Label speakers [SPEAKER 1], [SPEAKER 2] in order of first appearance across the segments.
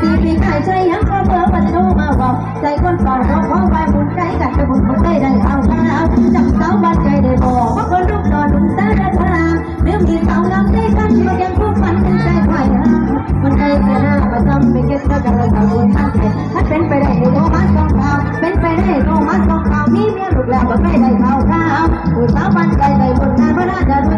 [SPEAKER 1] สีปีขายใจยังก็เบอร์ประตูมาบอกใจคนเฝ้ารอของไว้บุญใจกันไปบุญบุญได้ได้ข่าวข่าวจับสาวบ้านใจได้บอกว่าคนรูปหล่อหนุ่มสารคามเมื่อมีสาวงามได้กันก็ยังผู้ฝันเป็นใจไหวมันเคยแค่หน้าประจำไปเก็บเธอกันเลยกับบุญท่าถ้าเป็นไปได้โทรมาสองข่าวเป็นไปได้โทรมาสองข่าวมีเมียลูกแล้วก็ไม่ได้เข่าวข่าวผู้สาวบ้านใจได้บุญงานพระราชดำเนินมา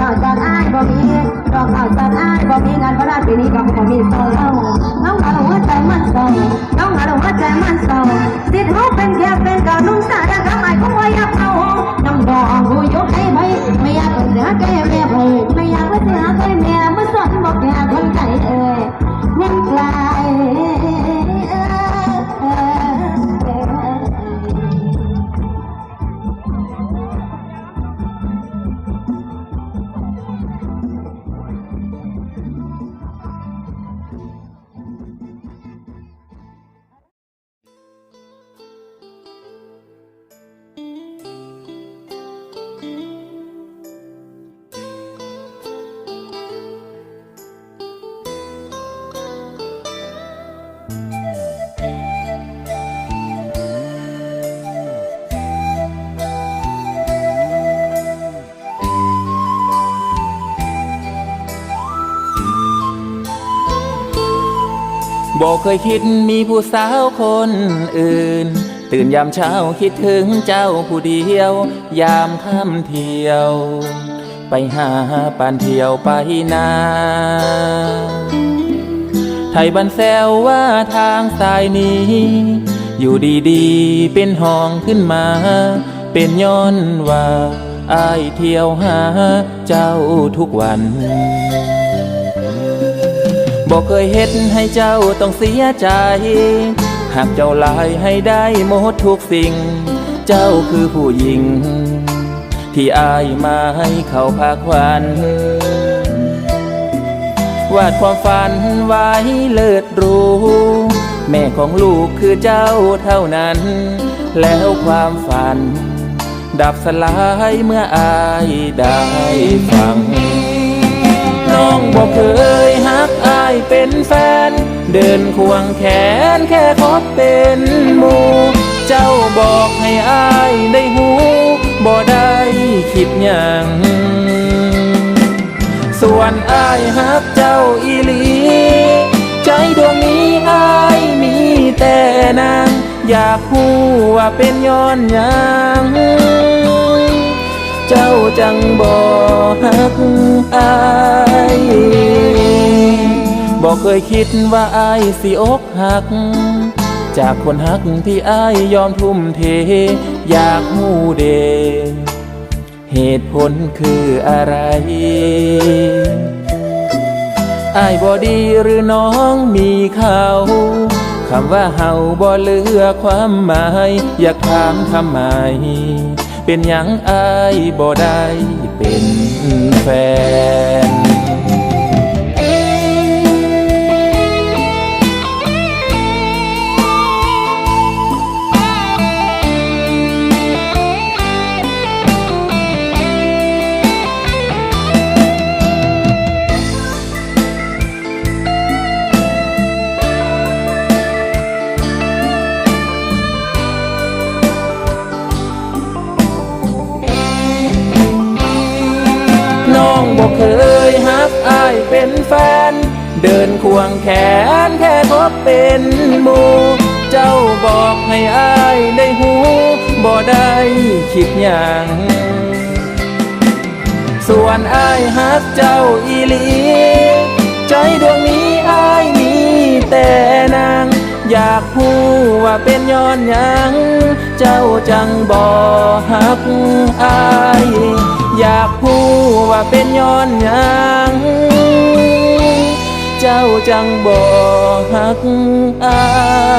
[SPEAKER 1] รอ บอกเคยคิ
[SPEAKER 2] ดมีผู้สาวคนอื่น ตื่นยามเช้าคิดถึงเจ้าผู้เดียว ยามค่ำเที่ยว ไปหาปานเที่ยวไปนาไทยบันแซวว่าทางสายนี้ อยู่ดีๆ เป็นห้องขึ้นมา เป็นย้อนว่าอายเที่ยวหาเจ้าทุกวัน บอกเคยเฮ็ดให้เจ้าต้องเสียใจ หากเจ้าลายให้ได้หมดทุกสิ่ง เจ้าคือผู้หญิง ที่อายมาให้เขาพาควันวาดความฝันไว้เลิศรู้ แม่ของลูกคือเจ้าเท่านั้น แล้วความฝัน ดับสลายเมื่ออายได้ฟัง น้องบอกเคยฮักอายเป็นแฟน เดินควงแขนแค่ขอเป็นหมูเจ้าบอกให้อายได้หูบ่ได้คิดหยังส่วนอายฮักเจ้าอีหลี ใจดวงนี้อายมีแต่นาง อยากพูว่าเป็นย้อนยัง เจ้าจังบ่ฮักอายบ่เคยคิดว่าอายสิอกหัก จากคนฮักที่อายยอมทุ่มเท อยากหูเด เหตุผลคืออะไรอายบ่ดีหรือน้องมีเขาคำว่าเฮาบ่เลือความหมาย อยากถามทำไม เป็นหยังอายบ่ได้เป็นแฟน
[SPEAKER 1] เค
[SPEAKER 2] ยฮักอายเป็นแฟน เดินควงแขนแค่ทบเป็นหมู่เจ้าบอกให้อายได้หูบ่ได้คิดอย่างส่วนอายฮักเจ้าอีหลี ใจดวงนี้อายมีแต่นาง อยากพูว่าเป็นย้อนหยัง เจ้าจังบ่ฮักอาย อยากพูว่าเป็นย้อนหยังเจ้าจังบอกฮักอาย